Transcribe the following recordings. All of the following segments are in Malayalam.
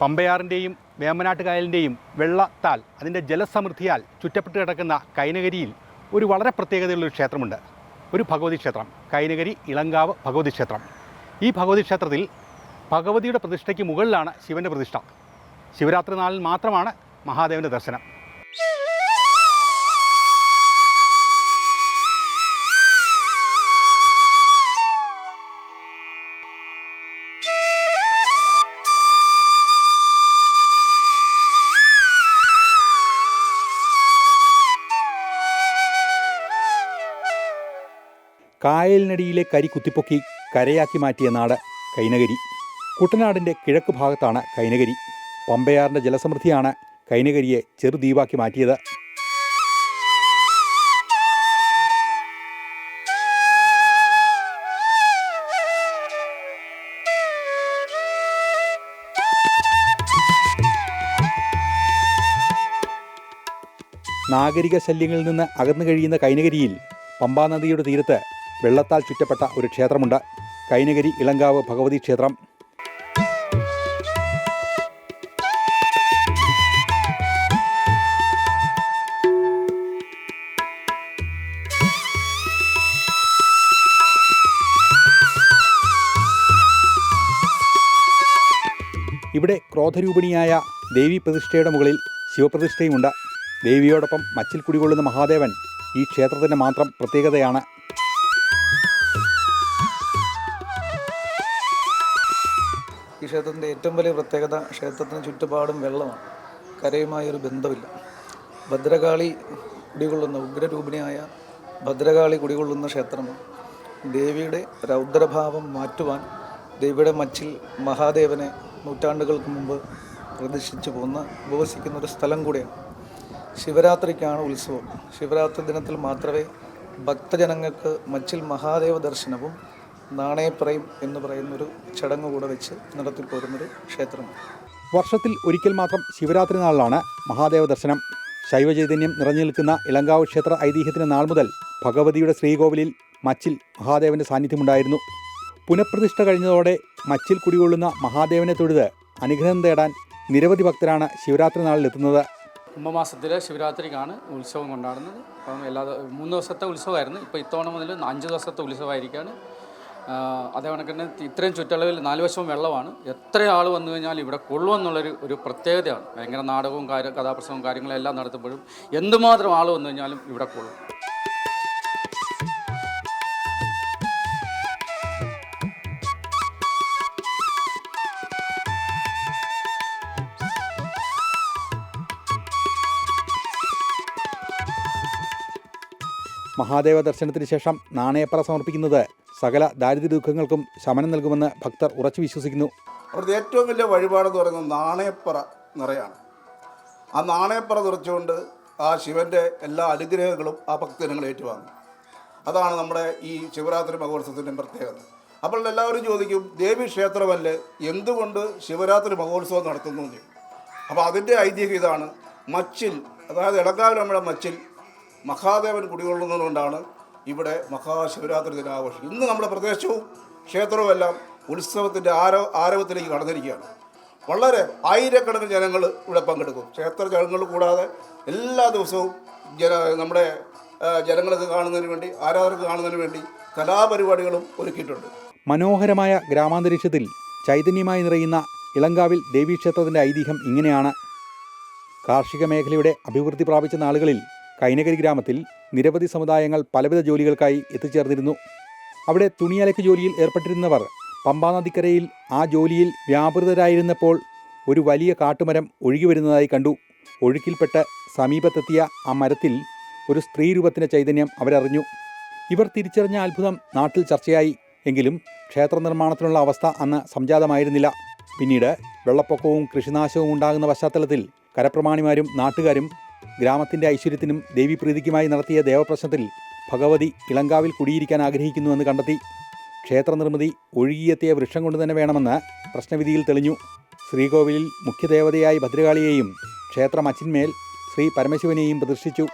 പമ്പയാറിന്റെയും വേമ്പനാട്ട് കായലിന്റെയും വെള്ളത്താൽ അതിന്റെ ജലസമൃദ്ധിയാൽ ചുറ്റപ്പെട്ട് കിടക്കുന്ന കൈനകരിയിൽ ഒരു വളരെ പ്രത്യേകതയുള്ളൊരു ക്ഷേത്രമുണ്ട്. ഒരു ഭഗവതി ക്ഷേത്രം. കൈനകരി ഇളങ്കാവ് ഭഗവതി ക്ഷേത്രം. ഈ ഭഗവതി ക്ഷേത്രത്തിൽ ഭഗവതിയുടെ പ്രതിഷ്ഠയ്ക്ക് മുകളിലാണ് ശിവന്റെ പ്രതിഷ്ഠ. ശിവരാത്രി നാളിൽ മാത്രമാണ് മഹാദേവന്റെ ദർശനം. കായലിനടിയിലെ കരി കുത്തിപ്പൊക്കി കരയാക്കി മാറ്റിയ നാട് കൈനകരി കുട്ടനാടിന്റെ കിഴക്ക് ഭാഗത്താണ് കൈനകരി പമ്പയാറിന്റെ ജലസമൃദ്ധിയാണ് കൈനകരിയെ ചെറുദ്വീപാക്കി മാറ്റിയത്. നാഗരിക ശല്യങ്ങളിൽ നിന്ന് അകന്നു കഴിയുന്ന കൈനകരിയിൽ പമ്പാനദിയുടെ തീരത്ത് വെള്ളത്താൽ ചുറ്റപ്പെട്ട ഒരു ക്ഷേത്രമുണ്ട്. കൈനഗിരി ഇളങ്കാവ് ഭഗവതി ക്ഷേത്രം. ഇവിടെ ക്രോധരൂപിണിയായ ദേവി പ്രതിഷ്ഠയുടെ മുകളിൽ ശിവപ്രതിഷ്ഠയുമുണ്ട്. ദേവിയോടൊപ്പം മച്ചിൽ കുടികൊള്ളുന്ന മഹാദേവൻ ഈ ക്ഷേത്രത്തിന്റെ മാത്രം പ്രത്യേകതയാണ്. ഈ ക്ഷേത്രത്തിന്റെ ഏറ്റവും വലിയ പ്രത്യേകത ക്ഷേത്രത്തിന് ചുറ്റുപാടും വെള്ളമാണ്. കരയുമായി ഒരു ബന്ധമില്ല. ഭദ്രകാളി കുടികൊള്ളുന്ന ഉഗ്രരൂപിണിയായ ഭദ്രകാളി കുടികൊള്ളുന്ന ക്ഷേത്രമാണ് ദേവിയുടെ രൗദ്രഭാവം മാറ്റുവാൻ ദേവിയുടെ മച്ചിൽ മഹാദേവനെ നൂറ്റാണ്ടുകൾക്ക് മുമ്പ് പ്രദർശിച്ചു പോന്ന് ഉപവസിക്കുന്ന ഒരു സ്ഥലം കൂടിയാണ്. ശിവരാത്രിക്കാണ് ഉത്സവം. ശിവരാത്രി ദിനത്തിൽ മാത്രമേ ഭക്തജനങ്ങൾക്ക് മച്ചിൽ മഹാദേവ ദർശനവും നാണയപ്രയും എന്ന് പറയുന്നൊരു ചടങ്ങ് കൂടെ വെച്ച് നടത്തിപ്പോരുന്നൊരു ക്ഷേത്രമാണ്. വർഷത്തിൽ ഒരിക്കൽ മാത്രം ശിവരാത്രി നാളിലാണ് മഹാദേവ ദർശനം. ശൈവചൈതന്യം നിറഞ്ഞു നിൽക്കുന്ന ഇളങ്കാവ് ക്ഷേത്ര ഐതിഹ്യത്തിന് നാൾ മുതൽ ഭഗവതിയുടെ ശ്രീകോവിലിൽ മച്ചിൽ മഹാദേവന്റെ സാന്നിധ്യമുണ്ടായിരുന്നു. പുനഃപ്രതിഷ്ഠ കഴിഞ്ഞതോടെ മച്ചിൽ കുടികൊള്ളുന്ന മഹാദേവനെ തൊഴുത് അനുഗ്രഹം തേടാൻ നിരവധി ഭക്തരാണ് ശിവരാത്രി നാളിൽ എത്തുന്നത്. കുംഭമാസത്തിൽ ശിവരാത്രിക്കാണ് ഉത്സവം കൊണ്ടാടുന്നത്. അപ്പം എല്ലാ മൂന്ന് ദിവസത്തെ ഉത്സവമായിരുന്നു. ഇപ്പോൾ ഇത്തവണ മുതൽ അഞ്ച് ദിവസത്തെ ഉത്സവമായിരിക്കുകയാണ് അതേ കണക്ക് തന്നെ ഇത്രയും ചുറ്റളവിൽ നാല് വശവും വെള്ളമാണ്. എത്ര ആൾ വന്നു കഴിഞ്ഞാൽ ഇവിടെ കൊള്ളുമെന്നുള്ളൊരു ഒരു പ്രത്യേകതയാണ്. ഭയങ്കര നാടകവും കാര്യ കഥാപ്രസവും കാര്യങ്ങളും എല്ലാം നടത്തുമ്പോഴും എന്തുമാത്രം ആൾ വന്നു കഴിഞ്ഞാലും ഇവിടെ കൊള്ളും. മഹാദേവ ദർശനത്തിന് ശേഷം നാണയപ്പറ സമർപ്പിക്കുന്നത് സകല ദാരിദ്ര്യ ദുഃഖങ്ങൾക്കും ശമനം നൽകുമെന്ന് ഭക്തർ ഉറച്ചു വിശ്വസിക്കുന്നു. അവിടുത്തെ ഏറ്റവും വലിയ വഴിപാടെന്ന് പറയുന്നത് നാണയപ്പറ നിറയാണ്. ആ നാണയപ്പറ നിറച്ചുകൊണ്ട് ആ ശിവന്റെ എല്ലാ അനുഗ്രഹങ്ങളും ആ ഭക്തജനങ്ങൾ ഏറ്റുവാങ്ങും. അതാണ് നമ്മുടെ ഈ ശിവരാത്രി മഹോത്സവത്തിന്റെ പ്രത്യേകത. അപ്പോൾ എല്ലാവരും ചോദിക്കും ദേവി ക്ഷേത്രമല്ലേ? എന്തുകൊണ്ട് ശിവരാത്രി മഹോത്സവം നടത്തുന്നു എന്ന്? അപ്പോൾ അതിന്റെ ഐതിഹ്യം ഇതാണ്. മച്ചിൽ അതായത് ഇടക്കാവിൽ മച്ചിൽ മഹാദേവൻ കുടികൊള്ളുന്നതുകൊണ്ടാണ് ഇവിടെ മഹാശിവരാത്രി ദിനം ആഘോഷിക്കുന്നത് ഇന്ന് നമ്മുടെ പ്രദേശവും ക്ഷേത്രവും എല്ലാം ഉത്സവത്തിന്റെ ആരോ ആരവത്തിലേക്ക് കടന്നിരിക്കുകയാണ്. വളരെ ആയിരക്കണക്കിന് ജനങ്ങൾ ഇവിടെ പങ്കെടുക്കും. ക്ഷേത്ര ചടങ്ങുകൾ കൂടാതെ എല്ലാ ദിവസവും ജന നമ്മുടെ ജനങ്ങൾക്ക് കാണുന്നതിന് വേണ്ടി ആരാധകർക്ക് കാണുന്നതിന് വേണ്ടി കലാപരിപാടികളും ഒരുക്കിയിട്ടുണ്ട്. മനോഹരമായ ഗ്രാമാന്തരീക്ഷത്തിൽ ചൈതന്യമായി നിറയുന്ന ഇളങ്കാവിൽ ദേവീക്ഷേത്രത്തിന്റെ ഐതിഹ്യം ഇങ്ങനെയാണ്. കാർഷിക മേഖലയുടെ അഭിവൃദ്ധി പ്രാപിച്ച നാളുകളിൽ കൈനകരി ഗ്രാമത്തിൽ നിരവധി സമുദായങ്ങൾ പലവിധ ജോലികൾക്കായി എത്തിച്ചേർന്നിരുന്നു. അവിടെ തുണിയലക്ക് ജോലിയിൽ ഏർപ്പെട്ടിരുന്നവർ പമ്പാ നദിക്കരയിൽ ആ ജോലിയിൽ വ്യാപൃതരായിരുന്നപ്പോൾ ഒരു വലിയ കാട്ടുമരം ഒഴുകി വരുന്നതായി കണ്ടു. ഒഴുക്കിൽപ്പെട്ട് സമീപത്തെത്തിയ ആ മരത്തിൽ ഒരു സ്ത്രീരൂപത്തിന്റെ ചൈതന്യം അവരറിഞ്ഞു. ഇവർ തിരിച്ചറിഞ്ഞ അത്ഭുതം നാട്ടിൽ ചർച്ചയായി. എങ്കിലും ക്ഷേത്ര നിർമ്മാണത്തിനുള്ള അവസ്ഥ അന്ന് സംജാതമായിരുന്നില്ല. പിന്നീട് വെള്ളപ്പൊക്കവും കൃഷിനാശവും ഉണ്ടാകുന്ന പശ്ചാത്തലത്തിൽ കരപ്രമാണിമാരും നാട്ടുകാരും ഗ്രാമത്തിന്റെ ഐശ്വര്യത്തിനും ദേവീപ്രീതിക്കുമായി നടത്തിയ ദേവപ്രശ്നത്തിൽ ഭഗവതി ഇളങ്കാവിൽ കുടിയിരിക്കാൻ ആഗ്രഹിക്കുന്നുവെന്ന് കണ്ടെത്തി ക്ഷേത്ര നിർമ്മിതി ഒഴുകിയെത്തിയ വൃക്ഷം കൊണ്ട് തന്നെ വേണമെന്ന് പ്രശ്നവിധിയിൽ തെളിഞ്ഞു. ശ്രീകോവിലിൽ മുഖ്യദേവതയായി ഭദ്രകാളിയെയും ക്ഷേത്രം മച്ചിന്മേൽ ശ്രീ പരമശിവനെയും പ്രതിഷ്ഠിച്ചു.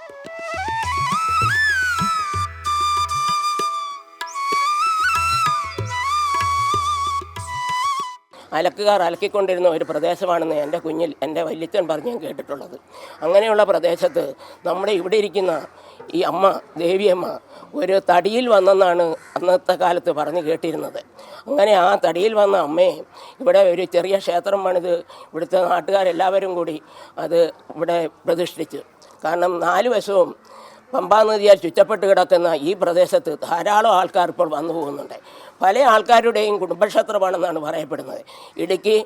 അലക്കുകാർ അലക്കിക്കൊണ്ടിരുന്ന ഒരു പ്രദേശമാണെന്ന് എന്റെ കുഞ്ഞിൽ എന്റെ വല്യച്ഛൻ പറഞ്ഞ് ഞാൻ കേട്ടിട്ടുള്ളത്. അങ്ങനെയുള്ള പ്രദേശത്ത് നമ്മുടെ ഇവിടെ ഇരിക്കുന്ന ഈ അമ്മ ദേവിയമ്മ ഒരു തടിയിൽ വന്നെന്നാണ് അന്നത്തെ കാലത്ത് പറഞ്ഞ് കേട്ടിരുന്നത്. അങ്ങനെ ആ തടിയിൽ വന്ന അമ്മയെ ഇവിടെ ഒരു ചെറിയ ക്ഷേത്രം പണിത് ഇവിടുത്തെ നാട്ടുകാരെല്ലാവരും കൂടി അത് ഇവിടെ പ്രതിഷ്ഠിച്ചു. കാരണം നാല് വശവും പമ്പാ നദിയാൽ ചുറ്റപ്പെട്ട് കിടക്കുന്ന ഈ പ്രദേശത്ത് ധാരാളം ആൾക്കാർ ഇപ്പോൾ വന്നു പോകുന്നുണ്ട്. പല ആൾക്കാരുടെയും കുടുംബക്ഷേത്രമാണെന്നാണ് പറയപ്പെടുന്നത്. ഇടുക്കി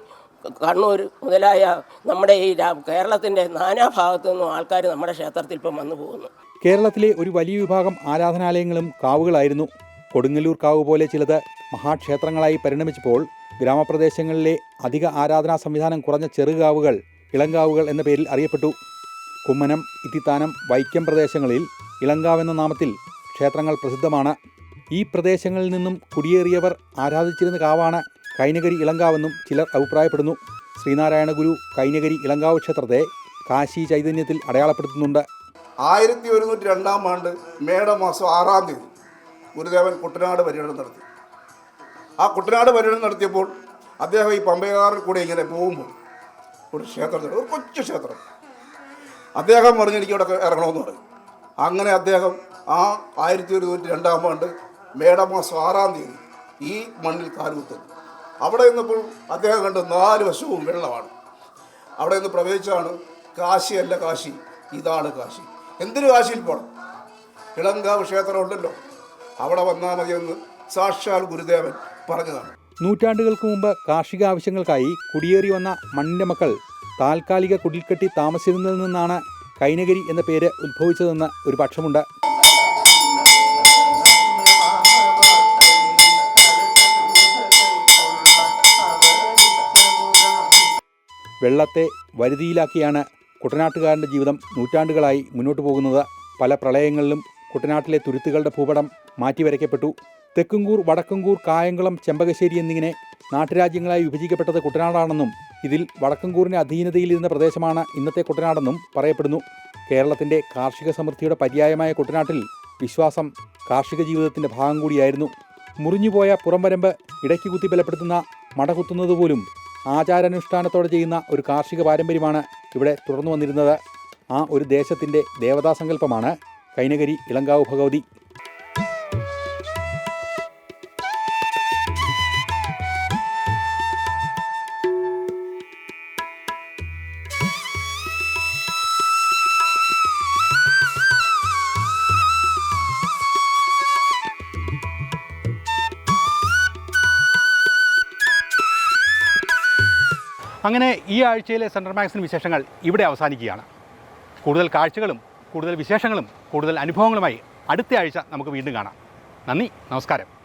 കണ്ണൂർ മുതലായ നമ്മുടെ ഈ കേരളത്തിന്റെ നാനാഭാഗത്തു നിന്നും ആൾക്കാർ നമ്മുടെ ക്ഷേത്രത്തിൽ ഇപ്പം വന്നു പോകുന്നു. കേരളത്തിലെ ഒരു വലിയ വിഭാഗം ആരാധനാലയങ്ങളും കാവുകളായിരുന്നു. കൊടുങ്ങല്ലൂർ കാവ് പോലെ ചിലത് മഹാക്ഷേത്രങ്ങളായി പരിണമിച്ചപ്പോൾ ഗ്രാമപ്രദേശങ്ങളിലെ അധിക ആരാധനാ സംവിധാനം കുറഞ്ഞ ചെറുകാവുകൾ ഇളങ്കാവുകൾ എന്ന പേരിൽ അറിയപ്പെട്ടു. കുമ്മനം ഇത്തിത്താനം വൈക്കം പ്രദേശങ്ങളിൽ ഇളങ്കാവെന്ന നാമത്തിൽ ക്ഷേത്രങ്ങൾ പ്രസിദ്ധമാണ്. ഈ പ്രദേശങ്ങളിൽ നിന്നും കുടിയേറിയവർ ആരാധിച്ചിരുന്ന കാവാണ് കൈനകരി ഇളങ്കാവെന്നും ചിലർ അഭിപ്രായപ്പെടുന്നു. ശ്രീനാരായണ ഗുരു കൈനകരി ഇളങ്കാവ് ക്ഷേത്രത്തെ കാശി ചൈതന്യത്തിൽ അടയാളപ്പെടുത്തുന്നുണ്ട്. ആയിരത്തി ഒരുന്നൂറ്റി രണ്ടാം ആണ്ട് മേടമാസം ആറാം തീയതി ഗുരുദേവൻ കുട്ടനാട് പര്യടനം നടത്തി. ആ കുട്ടനാട് പര്യടനം നടത്തിയപ്പോൾ അദ്ദേഹം ഈ പമ്പയകാറിൽ കൂടെ ഇങ്ങനെ പോകുമ്പോൾ ഒരു ക്ഷേത്രത്തിൽ ഒരു കൊച്ചു ക്ഷേത്രം. അദ്ദേഹം പറഞ്ഞു എനിക്ക് ഇവിടെ ഇറങ്ങണമെന്ന് പറഞ്ഞു. അങ്ങനെ അദ്ദേഹം ആ ആയിരത്തി ഒരുന്നൂറ്റി രണ്ടാം ആണ്ട് മേടമാസം ആറാം തീയതി ഈ മണ്ണിൽ കാലുകുത്തുന്നു അവിടെ നിന്നപ്പോൾ അദ്ദേഹം കണ്ട് നാല് വശവും വെള്ളമാണ്. അവിടെ നിന്ന് പ്രവേശിച്ചാണ് കാശിയല്ല കാശി ഇതാണ് കാശി. എന്തിനു കാശിയിൽ പോകണം ഇളങ്കാവ് ക്ഷേത്രം ഉണ്ടല്ലോ അവിടെ വന്നാൽ മതിയെന്ന് സാക്ഷാൽ ഗുരുദേവൻ പറഞ്ഞതാണ്. നൂറ്റാണ്ടുകൾക്ക് മുമ്പ് കാർഷിക ആവശ്യങ്ങൾക്കായി കുടിയേറി വന്ന മണ്ണിന്റെ മക്കൾ താൽക്കാലിക കുടിൽക്കെട്ടി താമസിക്കുന്നതിൽ നിന്നാണ് കൈനഗിരി എന്ന പേര് ഉത്ഭവിച്ചതെന്ന് ഒരു പക്ഷമുണ്ട്. വെള്ളത്തെ വരുതിയിലാക്കിയാണ് കുട്ടനാട്ടുകാരന്റെ ജീവിതം നൂറ്റാണ്ടുകളായി മുന്നോട്ട് പോകുന്നത്. പല പ്രളയങ്ങളിലും കുട്ടനാട്ടിലെ തുരുത്തുകളുടെ ഭൂപടം മാറ്റിവരയ്ക്കപ്പെട്ടു. തെക്കുംകൂർ വടക്കുംകൂർ കായംകുളം ചെമ്പകശ്ശേരി എന്നിങ്ങനെ നാട്ടുരാജ്യങ്ങളായി വിഭജിക്കപ്പെട്ടത് കുട്ടനാടാണെന്നും ഇതിൽ വടക്കുംകൂറിന് അധീനതയിലിരുന്ന പ്രദേശമാണ് ഇന്നത്തെ കുട്ടനാടെന്നും പറയപ്പെടുന്നു. കേരളത്തിന്റെ കാർഷിക സമൃദ്ധിയുടെ പര്യായമായ കുട്ടനാട്ടിൽ വിശ്വാസം കാർഷിക ജീവിതത്തിന്റെ ഭാഗം കൂടിയായിരുന്നു. മുറിഞ്ഞുപോയ പുറംവരമ്പ് ഇടയ്ക്ക് കുത്തി ബലപ്പെടുത്തുന്ന മടകുത്തുന്നത് പോലും ആചാരാനുഷ്ഠാനത്തോടെ ചെയ്യുന്ന ഒരു കാർഷിക പാരമ്പര്യമാണ് ഇവിടെ തുടർന്നു വന്നിരുന്നത്. ആ ഒരു ദേശത്തിന്റെ ദേവതാസങ്കല്പമാണ് കൈനകരി ഇളങ്കാവ് ഭഗവതി. അങ്ങനെ ഈ ആഴ്ചയിലെ സെൻട്രൽ മാഗസിൻ വിശേഷങ്ങൾ ഇവിടെ അവസാനിക്കുകയാണ്. കൂടുതൽ കാഴ്ചകളും കൂടുതൽ വിശേഷങ്ങളും കൂടുതൽ അനുഭവങ്ങളുമായി അടുത്ത ആഴ്ച നമുക്ക് വീണ്ടും കാണാം. നന്ദി നമസ്കാരം.